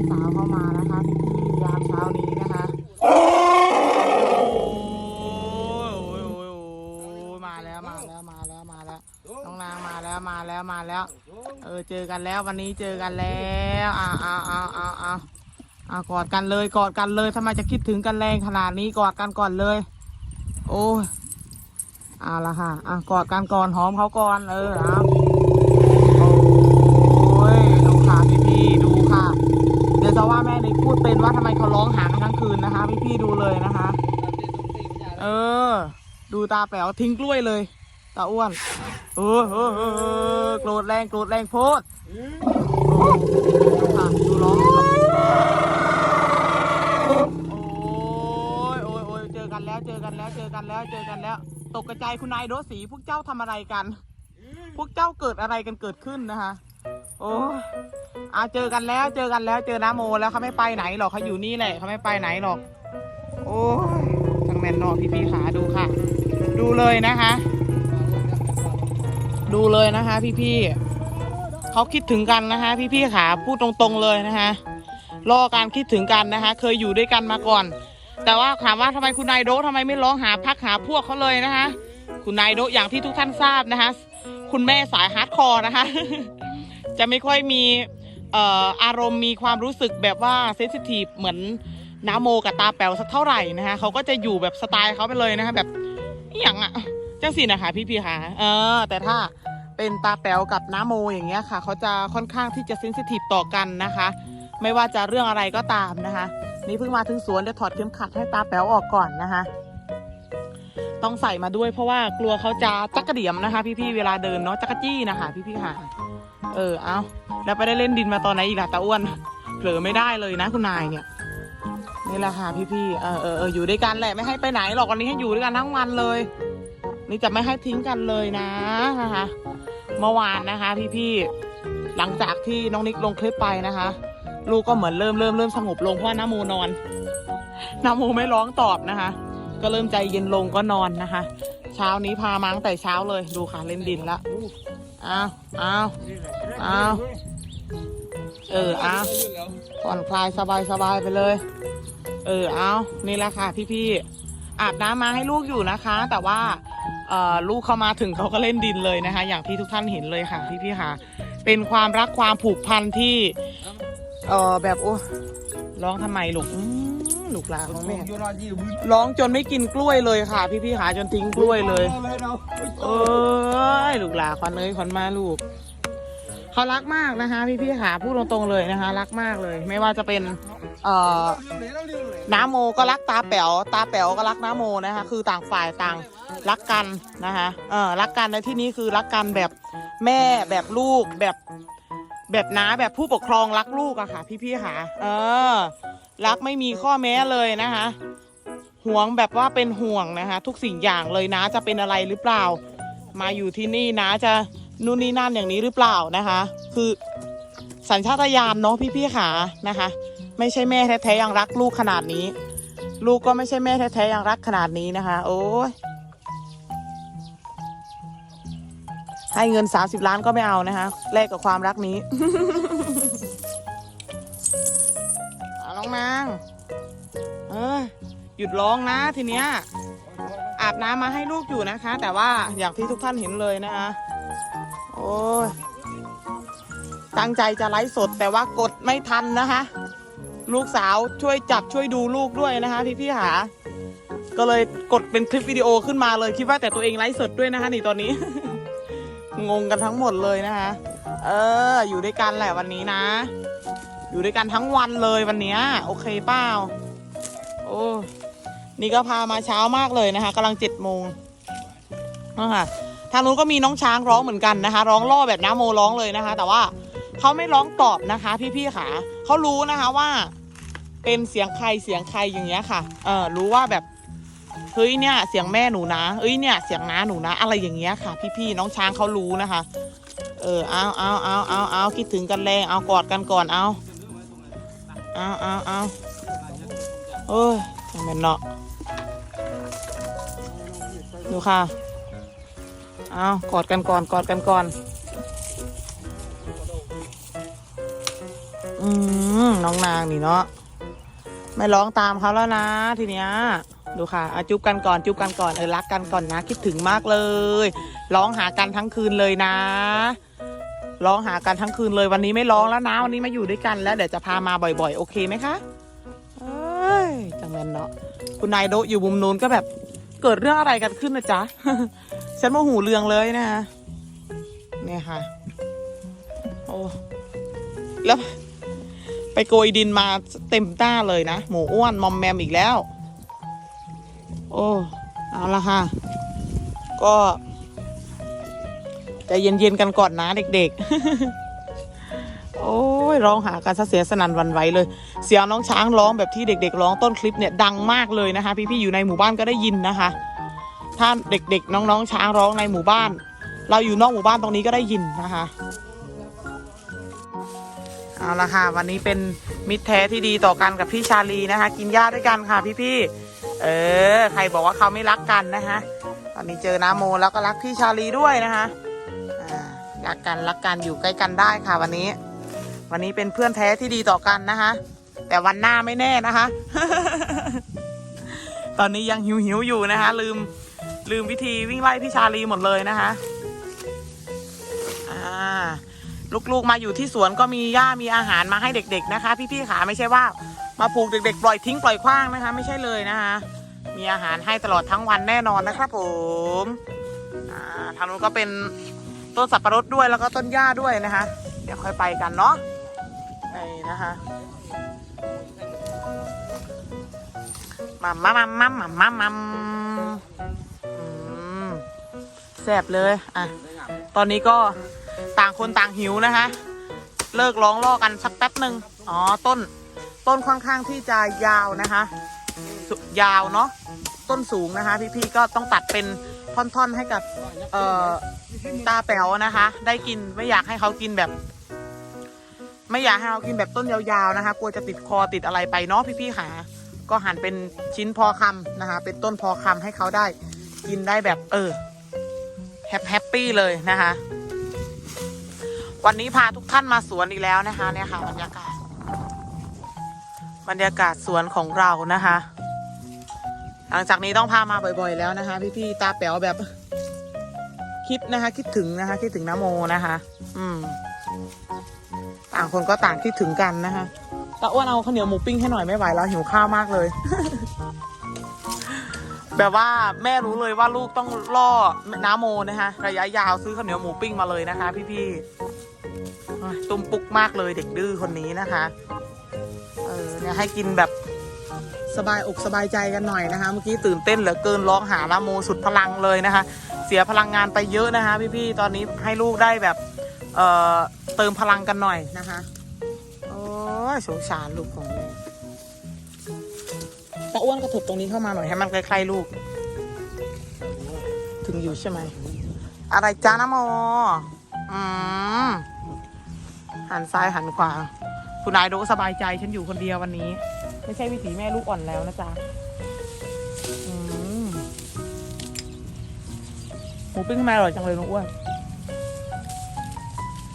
านสาวเข้ามานะคะพี่พี่ๆยามเช้านี้นะคะโอ้ยโอ้ยโอ้ยโอ้ยมาแล้วมาแล้วมาแล้วมาแล้วน้องนางมาแล้วมาแล้วมาแล้ว เออเจอกันแล้ววันนี้เจอกันแล้วอ่าอ่าอ่าอ่าอ่าอ่ากอดกันเลยกอดกันเลยทำไมจะคิดถึงกันแรงขนาดนี้กอดกันก่อนเลย โอ้ยเอาละค่ะอะกอดกันก่อนหอมเขาก่อนเออเอาโอ้ยดูค่ะพี่พี่ๆดูค่ะ เดี๋ยวจะว่าแม่นี่ พูดเป็นว่าทำไมเขาร้องหากันทั้งคืนนะคะพี่พี่ๆดูเลยนะคะ เออ ดูตาแป๋วทิ้งกล้วยเลย ตาอ้วนเออเออเออโกรธแรงโกรธแรงโพดดูค่ะดูร้องโอ้ยโอ้ยโอ้ยเจอกันแล้วเจอกันแล้วเจอกันแล้วเจอกันแล้ว ตกกระจายคุณนายโดสีพวกเจ้าทำอะไรกัน พวกเจ้าเกิดอะไรกันเกิดขึ้นนะคะ โอ้ ยอาเจอกันแล้วเจอกันแล้วเจอน้าโมแล้วเขาไม่ไปไหนหรอกเขาอยู่นี่แหละเขาไม่ไปไหนหรอก โอ้ยทางแมนนอกพี่พี่ขาดูค่ะ ดูเลยนะคะ ดูเลยนะคะ พี่พี่เขาคิดถึงกันนะคะ พี่พี่ขาพูดตรงๆเลยนะคะ รอการคิดถึงกันนะคะ เคยอยู่ด้วยกันมาก่อน แต่ว่าถามว่าทำไมคุณนายโดะทำไมไม่ร้องหาพักหาพวกเขาเลยนะคะ คุณนายโดอย่างที่ทุกท่านทราบนะคะ คุณแม่สายฮาร์ดคอร์นะคะจะไม่ค่อยมี อารมณ์มีความรู้สึกแบบว่าเซนซิทีฟเหมือนน้าโมกับตาแป๋วสักเท่าไหร่นะคะเขาก็จะอยู่แบบสไตล์เขาไปเลยนะคะแบบอย่างอะจังสินะคะพี่พี่ค่ะเออ แต่ถ้าเป็นตาแป๋วกับน้าโมอย่างเงี้ยค่ะเขาจะค่อนข้างที่จะเซนซิทีฟต่อกันนะคะ ไม่ว่าจะเรื่องอะไรก็ตามนะคะ นี่เพิ่งมาถึงสวนเดี๋ยวถอดเข็มขัดให้ตาแป๋วออกก่อนนะคะ ต้องใส่มาด้วยเพราะว่ากลัวเขาจะจักกระเดี่ยมนะคะ พี่ๆเวลาเดินเนาะจักกะจี้นะคะ พี่ๆค่ะ เออเอา แล้วไปได้เล่นดินมาตอนไหนอีกล่ะตาอ้วน เผลอไม่ได้เลยนะคุณนายเนี่ยนี่แหละค่ะพี่ๆเออเออเอออยู่ด้วยกันแหละไม่ให้ไปไหนหรอกวันนี้ให้อยู่ด้วยกันทั้งวันเลย นี่จะไม่ให้ทิ้งกันเลยนะนะคะ เมื่อวานนะคะ พี่ๆหลังจากที่น้องนิกลงคลิปไปนะคะ ลูกก็เหมือนเริ่มเริ่มเริ่มสงบลงเพราะว่าน้าโมนอนน้าโมไม่ร้องตอบนะคะ ก็เริ่มใจเย็นลงก็นอนนะคะ เช้านี้พามาตั้งแต่เช้าเลยดูค่ะเล่นดินละอ้าวอ้าวอ้าว เอออ้าวผ่อนคลายสบายสบายไปเลย เออเอานี่แหละค่ะพี่ๆอาบน้ำมาให้ลูกอยู่นะคะ แต่ว่าเอ่อลูกเข้ามาถึงเขาก็เล่นดินเลยนะคะ อย่างที่ทุกท่านเห็นเลยค่ะพี่ๆค่ะ เป็นความรักความผูกพันที่เออแบบโอ้ร้องทำไมลูกอื้อลูกหลานของแม่ร้องจนไม่กินกล้วยเลยค่ะ พี่พี่ๆขาจนทิ้งกล้วยเลย เอ้ยลูกหลานควันเอ้ยควันมาลูก เขารักมากนะคะ พี่พี่ขาพูดตรงๆเลยนะคะ รักมากเลย ไม่ว่าจะเป็น เอ่อน้าโมก็รักตาแป๋วตาแป๋วก็รักน้าโมนะคะ คือต่างฝ่ายต่างรักกันนะคะเออรักกันในที่นี้คือรักกันแบบแม่แบบลูกแบบแบบน้าแบบผู้ปกครองรักลูกอะค่ะ พี่พี่ๆค่ะเออ รักไม่มีข้อแม้เลยนะคะห่วงแบบว่าเป็นห่วงนะคะ ทุกสิ่งอย่างเลยนะจะเป็นอะไรหรือเปล่า มาอยู่ที่นี่นะจะ นู่นนี่นั่นอย่างนี้หรือเปล่านะคะ คือสัญชาตญาณเนาะพี่ๆค่ะนะคะ ไม่ใช่แม่แท้ๆยังรักลูกขนาดนี้ ลูกก็ไม่ใช่แม่แท้ๆยังรักขนาดนี้นะคะ โอ้ยให้เงิน30ล้านก็ไม่เอานะคะแลกกับความรักนี้เอาน้องนางเออหยุดร้องนะทีเนี้ยอาบน้ำมาให้ลูกอยู่นะคะ แต่ว่าอย่างที่ทุกท่านเห็นเลยนะคะ ยตั้งใจจะไลฟ์สดแต่ว่ากดไม่ทันนะคะ ลูกสาวช่วยจับช่วยดูลูกด้วยนะคะ พี่พี่หาก็เลยกดเป็นคลิปวิดีโอขึ้นมาเลยคิดว่าแต่ตัวเองไลฟ์สดด้วยนะคะนี่ตอนนี้ งงกันทั้งหมดเลยนะคะ เออ อยู่ด้วยกันแหละวันนี้นะ อยู่ด้วยกันทั้งวันเลยวันนี้โอเคเปล่าโอ้นี่ก็พามาเช้ามากเลยนะคะกำลังเจ็ดโมงนะคะ ทางนู้นก็มีน้องช้างร้องเหมือนกันนะคะ ร้องล่อแบบน้าโมร้องเลยนะคะ แต่ว่าเขาไม่ร้องตอบนะคะ พี่ๆค่ะเขารู้นะคะว่า เป็นเสียงใครเสียงใครอย่างเงี้ยค่ะเออรู้ว่าแบบเฮ้ยเนี่ย เสียงแม่หนูนะเอ้ยเนี่ย เสียงน้าหนูนะ อะไรอย่างเงี้ยค่ะ พี่ๆน้องช้างเขารู้นะคะ เออเอาเอาเอาเอาเอาคิดถึงกันแรงเอากอดกันก่อนเอาเอาเอาเอาเอ้ยยังเป็นเนาะดูค่ะ เอากอดกันก่อนกอดกันก่อน อืมน้องนางนี่เนาะไม่ร้องตามเขาแล้วนะ ทีเนี้ยดูค่ะอะจุ๊บกันก่อนจุ๊บกันก่อนเออรักกันก่อนนะ คิดถึงมากเลย ร้องหากันทั้งคืนเลยนะร้องหากันทั้งคืนเลยวันนี้ไม่ร้องแล้วนะวันนี้มาอยู่ด้วยกันแล้วเดี๋ยวจะพามาบ่อยๆ โอเคไหมคะเอ้ยจังเงินเนาะคุณนายโดอยู่มุมนู้นก็แบบเกิดเรื่องอะไรกันขึ้นนะจ๊ะ ฉันโมหูเรืองเลยนะเนี่ยค่ะ โอ้ แล้ว ไปโกยดินมาเต็มหน้าเลยนะ หมูอ้วนมอมแมมอีกแล้ว โอ้ เอาละค่ะ ก็ใจเย็นๆกันก่อนนะเด็กๆ โอ้ยร้องหากันซะเสียสนันวันไหวเลย เสียงน้องช้างร้องแบบที่เด็ก ๆ ร้องต้นคลิปเนี่ยดังมากเลยนะคะ พี่ๆอยู่ในหมู่บ้านก็ได้ยินนะคะ ถ้าเด็กๆ น้องๆ ช้างร้องในหมู่บ้าน เราอยู่นอกหมู่บ้านตรงนี้ก็ได้ยินนะคะเอาละค่ะ วันนี้เป็นมิตรแท้ที่ดีต่อกันกับพี่ชาลีนะคะ กินหญ้าด้วยกันค่ะพี่ๆเออ ใครบอกว่าเขาไม่รักกันนะคะตอนนี้เจอน้าโมแล้วก็รักพี่ชาลีด้วยนะคะรักกันรักกันอยู่ใกล้กันได้ค่ะ วันนี้ วันนี้เป็นเพื่อนแท้ที่ดีต่อกันนะคะ แต่วันหน้าไม่แน่นะคะ ตอนนี้ยังหิวหิวอยู่นะคะ ลืม ลืมวิธีวิ่งไล่พี่ชาลีหมดเลยนะคะอ่าลูกๆมาอยู่ที่สวนก็มีหญ้ามีอาหารมาให้เด็ก ๆนะคะ พี่ๆขาไม่ใช่ว่า มาปลูกเด็ก ๆ ปล่อยทิ้งปล่อยขว้างนะคะ ไม่ใช่เลยนะคะ มีอาหารให้ตลอดทั้งวันแน่นอนนะครับผมอ่าทางนู้นก็เป็นต้นสับปะรดด้วยแล้วก็ต้นหญ้าด้วยนะคะ เดี๋ยวค่อยไปกันเนาะนี่นะคะมัมมัมมัมมัมมัมมัม แซ่บเลยอะตอนนี้ก็ต่างคนต่างหิวนะคะ เลิกร้องล่อกันสักแป๊บหนึ่งอ๋อต้นต้นค่อนข้างที่จะยาวนะคะยาวเนาะต้นสูงนะคะ พี่ๆก็ต้องตัดเป็นท่อนๆให้กับเอ่อตาแป๋วนะคะ ได้กินไม่อยากให้เขากินแบบ ไม่อยากให้เขากินแบบต้นยาวๆนะคะกลัวจะติดคอติดอะไรไปเนาะพี่ๆค่ะก็หั่นเป็นชิ้นพอคำนะคะ เป็นต้นพอคำให้เขาได้ กินได้แบบเออ แฮปแฮปปี้เลยนะคะ วันนี้พาทุกท่านมาสวนอีกแล้วนะคะ เนี่ยค่ะบรรยากาศ บรรยากาศสวนของเรานะคะ หลังจากนี้ต้องพามาบ่อย ๆ แล้วนะคะ พี่ๆตาแป๋วแบบคิดนะคะ คิดถึงนะคะ คิดถึงน้าโมนะคะ อืม ต่างคนก็ต่างคิดถึงกันนะคะตาอ้วนเอาข้าวเหนียวหมูปิ้งให้หน่อยไม่ไหวแล้วหิวข้าวมากเลย แบบว่าแม่รู้เลยว่าลูกต้องล่อน้าโมนะคะ ระยะยาวซื้อข้าวเหนียวหมูปิ้งมาเลยนะคะ พี่ๆตุ้มปุกมากเลยเด็กดื้อคนนี้นะคะ เออเนี่ยให้กินแบบสบายอกสบายใจกันหน่อยนะคะ เมื่อกี้ตื่นเต้นเหลือเกินร้องหานาโมสุดพลังเลยนะคะ เสียพลังงานไปเยอะนะคะ พี่ๆตอนนี้ให้ลูกได้แบบ เอ่อเติมพลังกันหน่อยนะคะ โอ้ยสงสารลูกของแม่ ตาอ้วนกระถุบตรงนี้เข้ามาหน่อยให้มันใกล้ๆลูก ถึงอยู่ใช่ไหม อะไรจ้านะโมอืมหันซ้ายหันขวา คุณนายดูสบายใจฉันอยู่คนเดียววันนี้ ไม่ใช่วิถีแม่ลูกอ่อนแล้วนะจ๊ะอืมหมูปิ้งทำไมอร่อยจังเลยน้องอ้วน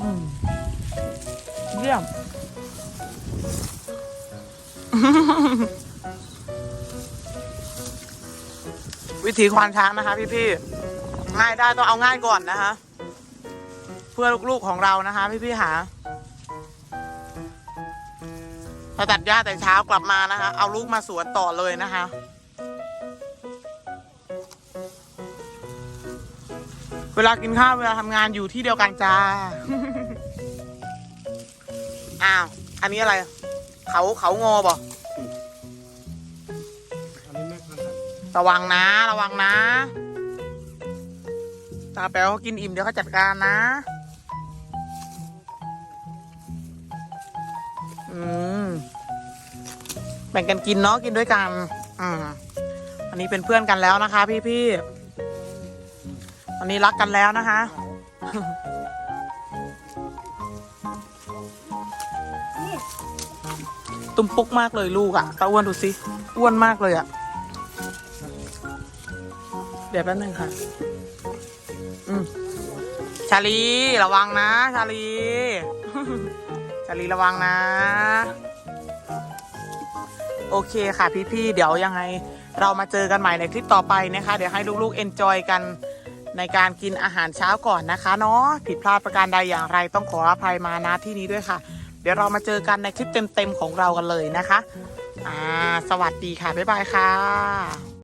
อืมเยี่ยม วิธีควานช้างนะคะ พี่ๆง่ายได้ต้องเอาง่ายก่อนนะคะ เพื่อลูกๆของเรานะคะ พี่ๆหาพอตัดหญ้าแต่เช้ากลับมานะคะ เอาลูกมาสวนต่อเลยนะคะเวลากินข้าวเวลาทำงานอยู่ที่เดียวกันจ้า อ้าว อันนี้อะไร เขาเขางอบอ ระวังนะ ระวังนะ ตาแป๋วเขากินอิ่มเดี๋ยวเขาจัดการนะ อืม แบ่งกันกินเนาะกินด้วยกัน อืมอันนี้เป็นเพื่อนกันแล้วนะคะ พี่พี่อันนี้รักกันแล้วนะคะ ตุ้มปุกมากเลยลูกอะตาอ้วนดูสิ อ้วนมากเลยอะ เดี๋ยวแป๊บนึงค่ะ อืมชาลี ระวังนะ ชาลีชสลีระวังนะ โอเคค่ะพี่ๆ เดี๋ยวยังไง เรามาเจอกันใหม่ในคลิปต่อไปนะคะ เดี๋ยวให้ลูกๆเอนจอยกันในการกินอาหารเช้าก่อนนะคะเนาะผิดพลาดประการใดอย่างไรต้องขออภัยมาณที่นี้ด้วยค่ะ เดี๋ยวเรามาเจอกันในคลิปเต็มๆของเรากันเลยนะคะ อ่า สวัสดีค่ะ บ๊ายบายค่ะ